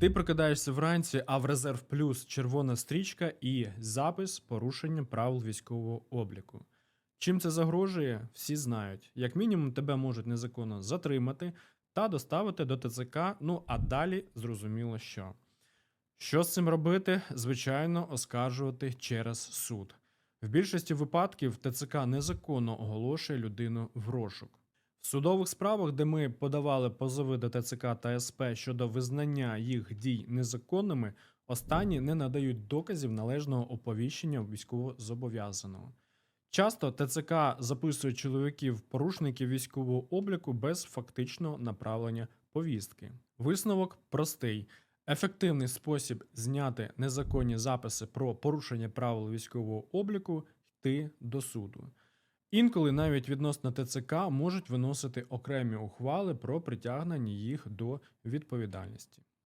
Ти прокидаєшся вранці, а в резерв плюс червона стрічка і запис порушення правил військового обліку. Чим це загрожує, всі знають. Як мінімум, тебе можуть незаконно затримати та доставити до ТЦК. Ну а далі зрозуміло, що. Що з цим робити? Звичайно, оскаржувати через суд. В більшості випадків ТЦК незаконно оголошує людину в розшук. В судових справах, де ми подавали позови до ТЦК та СП щодо визнання їх дій незаконними, останні не надають доказів належного оповіщення військовозобов'язаного. Часто ТЦК записує чоловіків порушників військового обліку без фактичного направлення повістки. Висновок простий. Ефективний спосіб зняти незаконні записи про порушення правил військового обліку йти до суду. Інколи навіть відносно ТЦК можуть виносити окремі ухвали про притягнення їх до відповідальності.